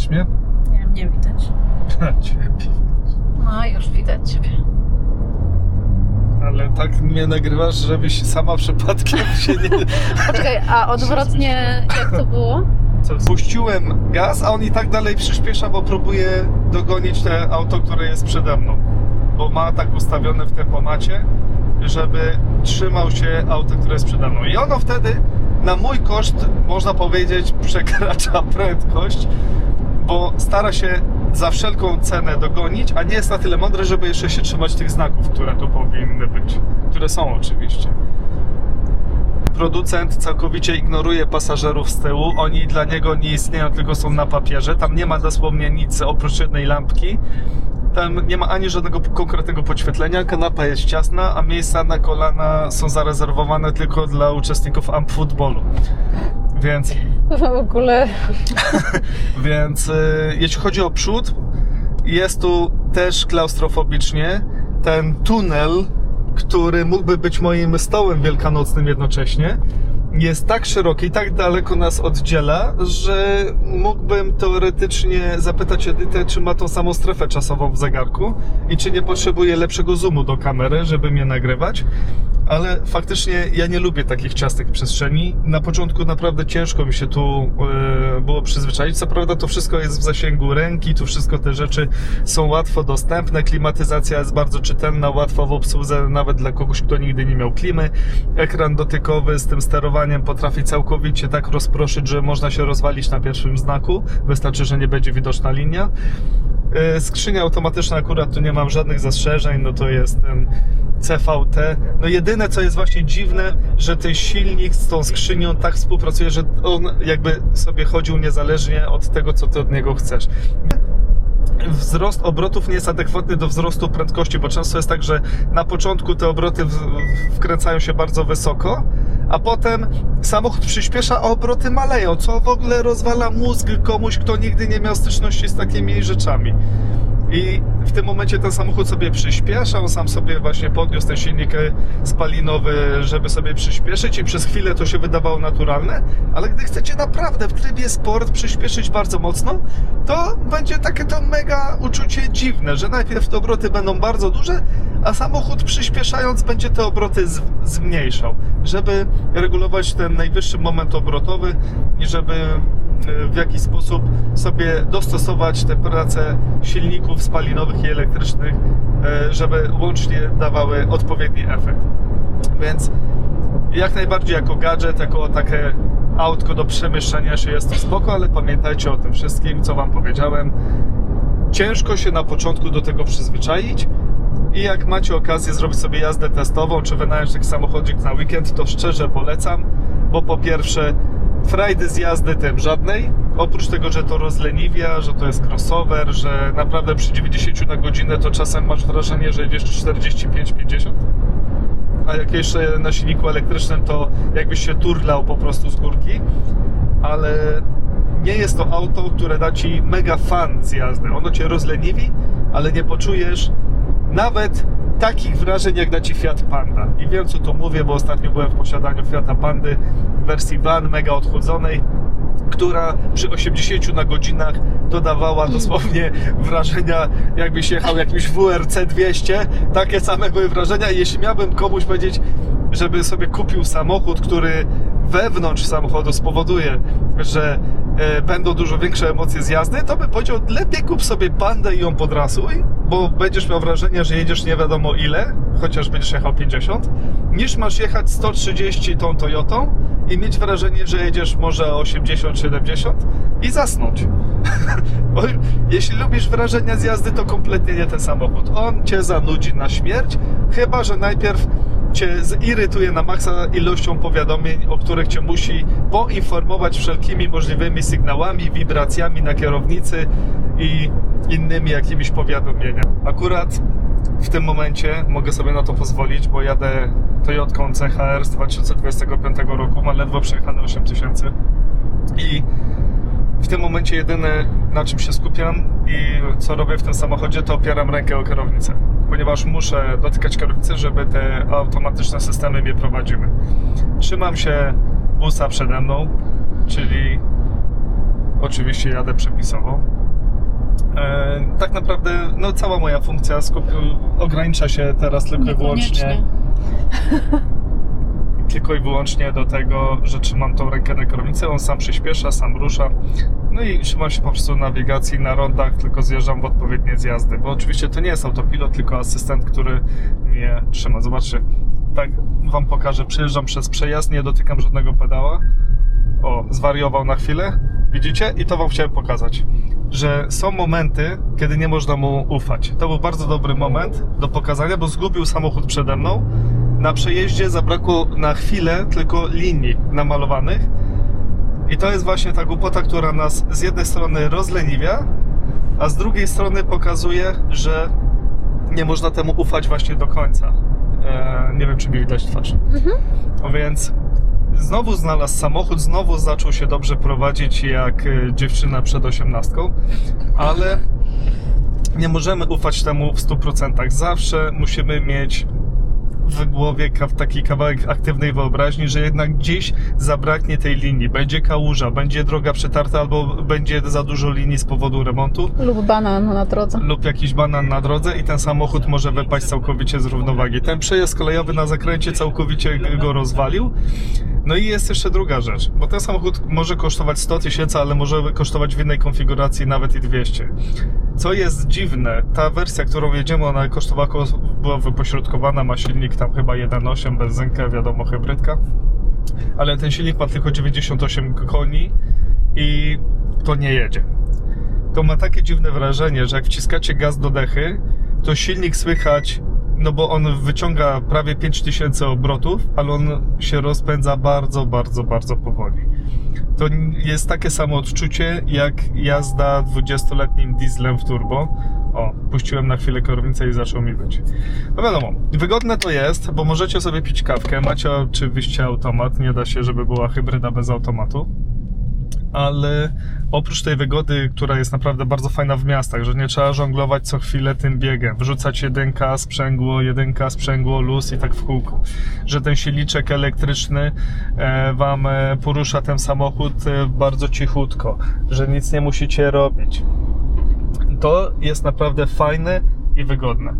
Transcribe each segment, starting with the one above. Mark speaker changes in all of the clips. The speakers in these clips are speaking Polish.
Speaker 1: widać mnie?
Speaker 2: Nie, nie widać.
Speaker 1: Ciebie.
Speaker 2: No, już widać ciebie.
Speaker 1: Ale tak mnie nagrywasz, żebyś sama przypadkiem się nie...
Speaker 2: Poczekaj, a odwrotnie jak to było?
Speaker 1: Co, puściłem gaz, a on i tak dalej przyspiesza, bo próbuje dogonić te auto, które jest przede mną. Bo ma tak ustawione w tempomacie, żeby trzymał się auto, które jest przede mną. I ono wtedy na mój koszt, można powiedzieć, przekracza prędkość, bo stara się za wszelką cenę dogonić, a nie jest na tyle mądre, żeby jeszcze się trzymać tych znaków, które tu powinny być. Które są oczywiście. Producent całkowicie ignoruje pasażerów z tyłu. Oni dla niego nie istnieją, tylko są na papierze. Tam nie ma dosłownie nic oprócz jednej lampki. Tam nie ma ani żadnego konkretnego podświetlenia. Kanapa jest ciasna, a miejsca na kolana są zarezerwowane tylko dla uczestników amp futbolu. Więc
Speaker 2: W ogóle
Speaker 1: więc y, jeśli chodzi o przód, jest tu też klaustrofobicznie. Ten tunel, który mógłby być moim stołem wielkanocnym jednocześnie, jest tak szeroki i tak daleko nas oddziela, że mógłbym teoretycznie zapytać Edytę, czy ma tą samą strefę czasową w zegarku i czy nie potrzebuje lepszego zoomu do kamery, żeby mnie nagrywać. Ale faktycznie ja nie lubię takich ciasnych przestrzeni. Na początku naprawdę ciężko mi się tu e, było przyzwyczaić. Co prawda to wszystko jest w zasięgu ręki, tu wszystko te rzeczy są łatwo dostępne. Klimatyzacja jest bardzo czytelna, łatwa w obsłudze nawet dla kogoś, kto nigdy nie miał klimy. Ekran dotykowy z tym sterowaniem potrafi całkowicie tak rozproszyć, że można się rozwalić na pierwszym znaku. Wystarczy, że nie będzie widoczna linia. E, Skrzynia automatyczna akurat tu nie mam żadnych zastrzeżeń, no to jest ten CVT. No jedyne co jest właśnie dziwne, że ten silnik z tą skrzynią tak współpracuje, że on jakby sobie chodził niezależnie od tego, co ty od niego chcesz. Wzrost obrotów nie jest adekwatny do wzrostu prędkości, bo często jest tak, że na początku te obroty wkręcają się bardzo wysoko, a potem samochód przyspiesza, a obroty maleją, co w ogóle rozwala mózg komuś, kto nigdy nie miał styczności z takimi rzeczami. I w tym momencie ten samochód sobie przyspiesza, on sam sobie właśnie podniósł ten silnik e, spalinowy, żeby sobie przyspieszyć i przez chwilę to się wydawało naturalne, ale gdy chcecie naprawdę w trybie sport przyspieszyć bardzo mocno, to będzie takie to mega uczucie dziwne, że najpierw te obroty będą bardzo duże, a samochód przyspieszając będzie te obroty zmniejszał, żeby regulować ten najwyższy moment obrotowy i żeby e, w jakiś sposób sobie dostosować tę pracę silników spalinowych i elektrycznych, e, żeby łącznie dawały odpowiedni efekt. Więc jak najbardziej jako gadżet, jako takie autko do przemieszczania się jest to spoko, ale pamiętajcie o tym wszystkim, co Wam powiedziałem. Ciężko się na początku do tego przyzwyczaić i jak macie okazję zrobić sobie jazdę testową, czy wynająć taki samochodzik na weekend, to szczerze polecam, bo po pierwsze frajdy z jazdy tym żadnej, oprócz tego, że to rozleniwia, że to jest crossover, że naprawdę przy 90 na godzinę to czasem masz wrażenie, że jedziesz 45-50 a jak jeszcze na silniku elektrycznym, to jakbyś się turlał po prostu z górki, ale nie jest to auto, które da ci mega fan z jazdy. Ono cię rozleniwi, ale nie poczujesz nawet takich wrażeń, jak da ci Fiat Panda. I wiem, co tu mówię, bo ostatnio byłem w posiadaniu Fiata Pandy w wersji van, mega odchłodzonej, która przy 80 na godzinach dodawała dosłownie wrażenia, jakbyś jechał jakimś WRC 200. Takie same były wrażenia. I jeśli miałbym komuś powiedzieć, żeby sobie kupił samochód, który wewnątrz samochodu spowoduje, że będą dużo większe emocje z jazdy, to bym powiedział, lepiej kup sobie pandę i ją podrasuj, bo będziesz miał wrażenie, że jedziesz nie wiadomo ile, chociaż będziesz jechał 50, niż masz jechać 130 tą Toyotą i mieć wrażenie, że jedziesz może 80-70 i zasnąć. Bo Jeśli lubisz wrażenia z jazdy, to kompletnie nie ten samochód. On cię zanudzi na śmierć, chyba że najpierw cię zirytuje na maksa ilością powiadomień, o których cię musi poinformować wszelkimi możliwymi sygnałami, wibracjami na kierownicy i innymi jakimiś powiadomieniami. Akurat w tym momencie mogę sobie na to pozwolić, bo jadę Toyotką CHR z 2025 roku, ma ledwo przejechane 8000 i w tym momencie jedyne na czym się skupiam i co robię w tym samochodzie, to opieram rękę o kierownicę, ponieważ muszę dotykać kierownicy, żeby te automatyczne systemy mnie prowadziły. Trzymam się busa przede mną, czyli oczywiście jadę przepisowo. E, tak naprawdę no, cała moja funkcja skup- ogranicza się teraz tylko i wyłącznie. tylko i wyłącznie do tego, że trzymam tą rękę na kierownicy, on sam przyspiesza, sam rusza. No i trzymam się po prostu nawigacji na rondach, tylko zjeżdżam w odpowiednie zjazdy, bo oczywiście to nie jest autopilot, tylko asystent, który mnie trzyma. Zobaczcie, tak wam pokażę, przejeżdżam przez przejazd, nie dotykam żadnego pedała. O, zwariował na chwilę, widzicie? I to wam chciałem pokazać, że są momenty, kiedy nie można mu ufać. To był bardzo dobry moment do pokazania, bo zgubił samochód przede mną. Na przejeździe zabrakło na chwilę tylko linii namalowanych. I to jest właśnie ta głupota, która nas z jednej strony rozleniwia, a z drugiej strony pokazuje, że nie można temu ufać właśnie do końca. E, nie wiem, czy mi widać twarz. No więc znowu znalazł samochód, znowu zaczął się dobrze prowadzić jak e, dziewczyna przed osiemnastką, ale nie możemy ufać temu w 100%. Zawsze musimy mieć w głowie taki kawałek aktywnej wyobraźni, że jednak gdzieś zabraknie tej linii. Będzie kałuża, będzie droga przetarta albo będzie za dużo linii z powodu remontu
Speaker 2: Lub banan na drodze.
Speaker 1: lub jakiś banan na drodze i ten samochód może wypaść całkowicie z równowagi. Ten przejazd kolejowy na zakręcie całkowicie go rozwalił. No i jest jeszcze druga rzecz, bo ten samochód może kosztować 100 tysięcy, ale może kosztować w innej konfiguracji nawet i 200. Co jest dziwne, ta wersja, którą jedziemy, ona kosztowała, była wypośrodkowana, ma silnik tam chyba 1.8, benzynkę, wiadomo, hybrydka. Ale ten silnik ma tylko 98 koni i to nie jedzie to ma takie dziwne wrażenie, że jak wciskacie gaz do dechy, to silnik słychać, no bo on wyciąga prawie 5000 obrotów, ale on się rozpędza bardzo, bardzo, bardzo powoli. To jest takie samo odczucie jak jazda 20-letnim dieslem w turbo. O, puściłem na chwilę kierownicę i zaczął mi być. No wiadomo, wygodne to jest, bo możecie sobie pić kawkę, macie oczywiście automat, nie da się, żeby była hybryda bez automatu ale oprócz tej wygody, która jest naprawdę bardzo fajna w miastach, że nie trzeba żonglować co chwilę tym biegiem, wrzucać jedynka, sprzęgło, jedynka, sprzęgło, luz i tak w kółku, że ten silniczek elektryczny e, wam e, porusza ten samochód e, bardzo cichutko, że nic nie musicie robić. To jest naprawdę fajne i wygodne,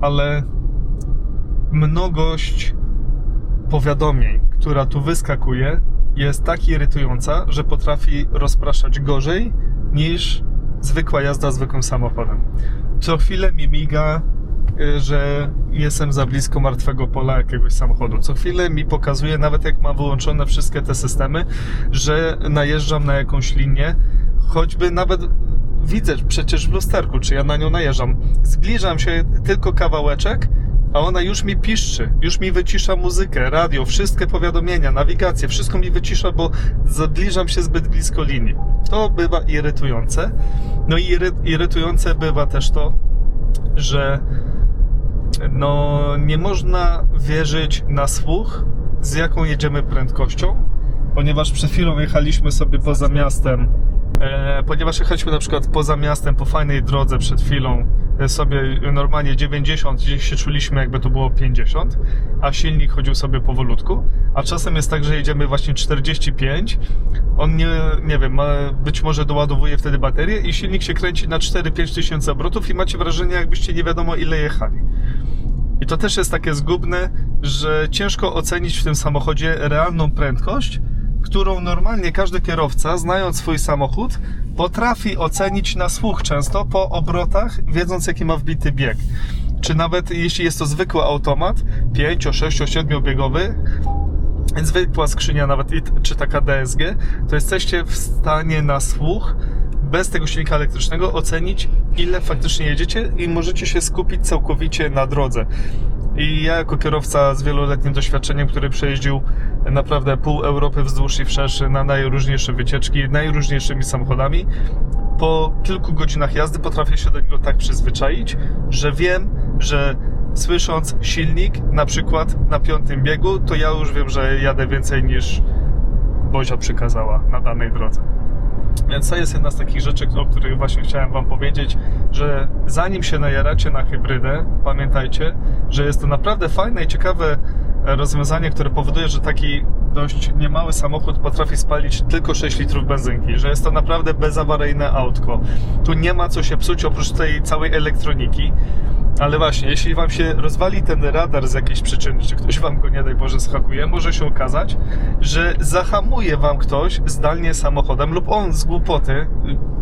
Speaker 1: ale mnogość powiadomień, która tu wyskakuje, jest tak irytująca, że potrafi rozpraszać gorzej niż zwykła jazda zwykłym samochodem. Co chwilę mi miga, y, że jestem za blisko martwego pola jakiegoś samochodu. Co chwilę mi pokazuje, nawet jak mam wyłączone wszystkie te systemy, że najeżdżam na jakąś linię, choćby nawet widzę przecież w lusterku, czy ja na nią najeżdżam. Zbliżam się tylko kawałeczek, a ona już mi piszczy, już mi wycisza muzykę, radio, wszystkie powiadomienia, nawigację, wszystko mi wycisza, bo zbliżam się zbyt blisko linii. To bywa irytujące. No i iry, irytujące bywa też to, że no nie można wierzyć na słuch, z jaką jedziemy prędkością, ponieważ przed chwilą jechaliśmy sobie poza miastem, ponieważ jechaliśmy na przykład poza miastem po fajnej drodze przed chwilą e, sobie normalnie 90, gdzieś się czuliśmy jakby to było 50, a silnik chodził sobie powolutku, a czasem jest tak, że jedziemy właśnie 45, on nie, nie wiem, być może doładowuje wtedy baterię i silnik się kręci na 4-5 tysięcy obrotów i macie wrażenie jakbyście nie wiadomo ile jechali. I to też jest takie zgubne, że ciężko ocenić w tym samochodzie realną prędkość, którą normalnie każdy kierowca, znając swój samochód, potrafi ocenić na słuch często po obrotach, wiedząc jaki ma wbity bieg. Czy nawet jeśli jest to zwykły automat, 5, 6, 7 biegowy, zwykła skrzynia nawet, czy taka DSG, to jesteście w stanie na słuch bez tego silnika elektrycznego ocenić, ile faktycznie jedziecie i możecie się skupić całkowicie na drodze. I ja jako kierowca z wieloletnim doświadczeniem, który przejeździł naprawdę pół Europy wzdłuż i wszerz na najróżniejsze wycieczki, najróżniejszymi samochodami, po kilku godzinach jazdy potrafię się do niego tak przyzwyczaić, że wiem, że słysząc silnik, na przykład na piątym biegu, to ja już wiem, że jadę więcej niż Bozia przykazała na danej drodze. Więc to jest jedna z takich rzeczy, o których właśnie chciałem Wam powiedzieć, że zanim się najaracie na hybrydę, pamiętajcie, że jest to naprawdę fajne i ciekawe rozwiązanie, które powoduje, że taki dość niemały samochód potrafi spalić tylko 6 litrów benzynki, że jest to naprawdę bezawaryjne autko. Tu nie ma co się psuć oprócz tej całej elektroniki. Ale właśnie, jeśli wam się rozwali ten radar z jakiejś przyczyny, czy ktoś wam go nie daj Boże schakuje, może się okazać, że zahamuje wam ktoś zdalnie samochodem lub on z głupoty,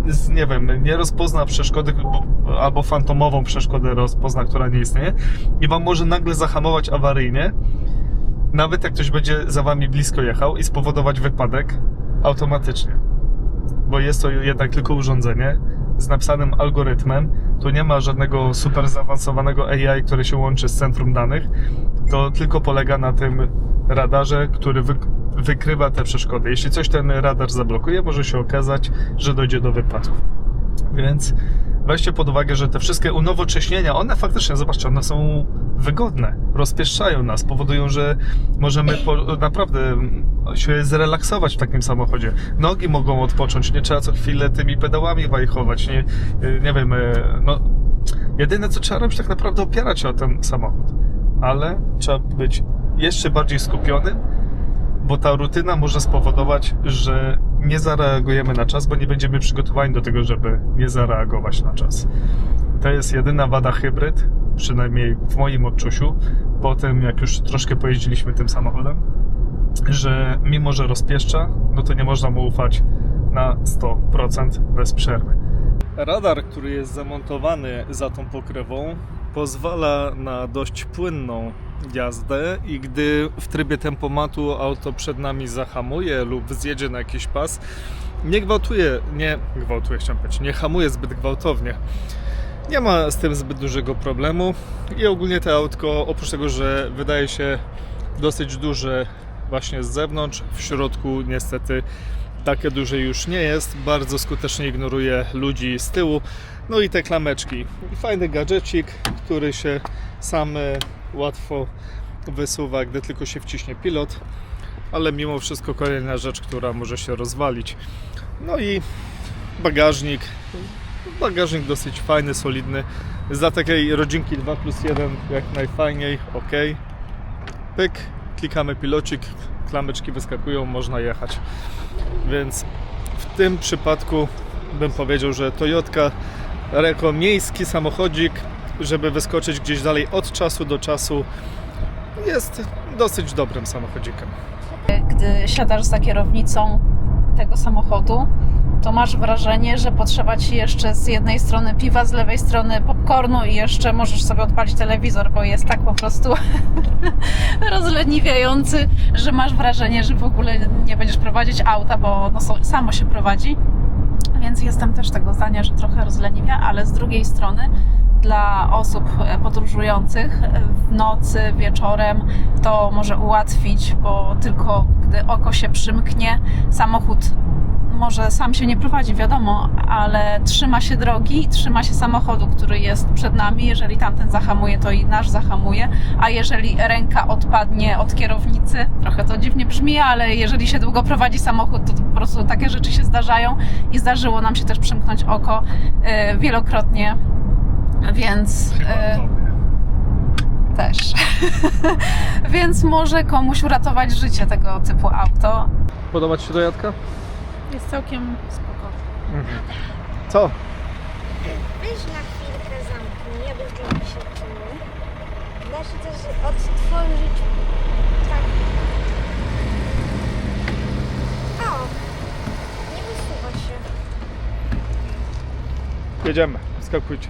Speaker 1: z, nie wiem, nie rozpozna przeszkody bo- albo fantomową przeszkodę rozpozna, która nie istnieje i wam może nagle zahamować awaryjnie, nawet jak ktoś będzie za wami blisko jechał i spowodować wypadek automatycznie bo jest to jednak tylko urządzenie z napisanym algorytmem. Tu nie ma żadnego super zaawansowanego AI, który się łączy z centrum danych. To tylko polega na tym radarze, który wy, wykrywa te przeszkody. Jeśli coś ten radar zablokuje, może się okazać, że dojdzie do wypadku. Więc weźcie pod uwagę, że te wszystkie unowocześnienia, one faktycznie, zobaczcie, one są wygodne, rozpieszczają nas, powodują, że możemy po, naprawdę się zrelaksować w takim samochodzie. Nogi mogą odpocząć, nie trzeba co chwilę tymi pedałami wajchować, nie, nie wiem, e, no jedyne co trzeba robić tak naprawdę opierać się o ten samochód, ale trzeba być jeszcze bardziej skupionym, bo ta rutyna może spowodować, że nie zareagujemy na czas, bo nie będziemy przygotowani do tego, żeby nie zareagować na czas. To jest jedyna wada hybryd, przynajmniej w moim odczuciu, po tym jak już troszkę pojeździliśmy tym samochodem, że mimo, że rozpieszcza, no to nie można mu ufać na 100% bez przerwy. Radar, który jest zamontowany za tą pokrywą, pozwala na dość płynną jazdę i gdy w trybie tempomatu auto przed nami zahamuje lub zjedzie na jakiś pas, nie gwałtuje, nie gwałtuje, chciałem powiedzieć, nie hamuje zbyt gwałtownie. Nie ma z tym zbyt dużego problemu i ogólnie to autko, oprócz tego, że wydaje się dosyć duże właśnie z zewnątrz, w środku niestety takie duże już nie jest, bardzo skutecznie ignoruje ludzi z tyłu. No i te klameczki. Fajny gadżecik, który się sam e, łatwo wysuwa, gdy tylko się wciśnie pilot, ale mimo wszystko kolejna rzecz, która może się rozwalić. No i bagażnik. Bagażnik dosyć fajny, solidny. Za takiej rodzinki 2 plus 1 jak najfajniej, ok. Pyk, klikamy pilocik, klameczki wyskakują, można jechać. Więc w tym przypadku bym powiedział, że Toyotka jako miejski samochodzik, żeby wyskoczyć gdzieś dalej od czasu do czasu, jest dosyć dobrym samochodzikiem.
Speaker 2: Gdy siadasz za kierownicą tego samochodu, to masz wrażenie, że potrzeba ci jeszcze z jednej strony piwa, z lewej strony popcornu i jeszcze możesz sobie odpalić telewizor, bo jest tak po prostu rozleniwiający, że masz wrażenie, że w ogóle nie będziesz prowadzić auta, bo samo się prowadzi. Więc jestem też tego zdania, że trochę rozleniwia, ale z drugiej strony dla osób e, podróżujących w nocy, wieczorem to może ułatwić, bo tylko gdy oko się przymknie, samochód może sam się nie prowadzi, wiadomo, ale trzyma się drogi, trzyma się samochodu, który jest przed nami. Jeżeli tamten zahamuje, to i nasz zahamuje, a jeżeli ręka odpadnie od kierownicy, trochę to dziwnie brzmi, ale jeżeli się długo prowadzi samochód, to, to po prostu takie rzeczy się zdarzają i zdarzyło nam się też przymknąć oko e, wielokrotnie, więc e, też. więc może komuś uratować życie tego typu auto.
Speaker 1: Podoba Ci się Toyotka?
Speaker 2: Jest całkiem spoko.
Speaker 1: Co?
Speaker 3: Weź na chwilkę zamknij, aby zdjęcie się czynił. Da się też odtworzyć tak. O! Nie wysuwa się.
Speaker 1: Jedziemy, skakujcie.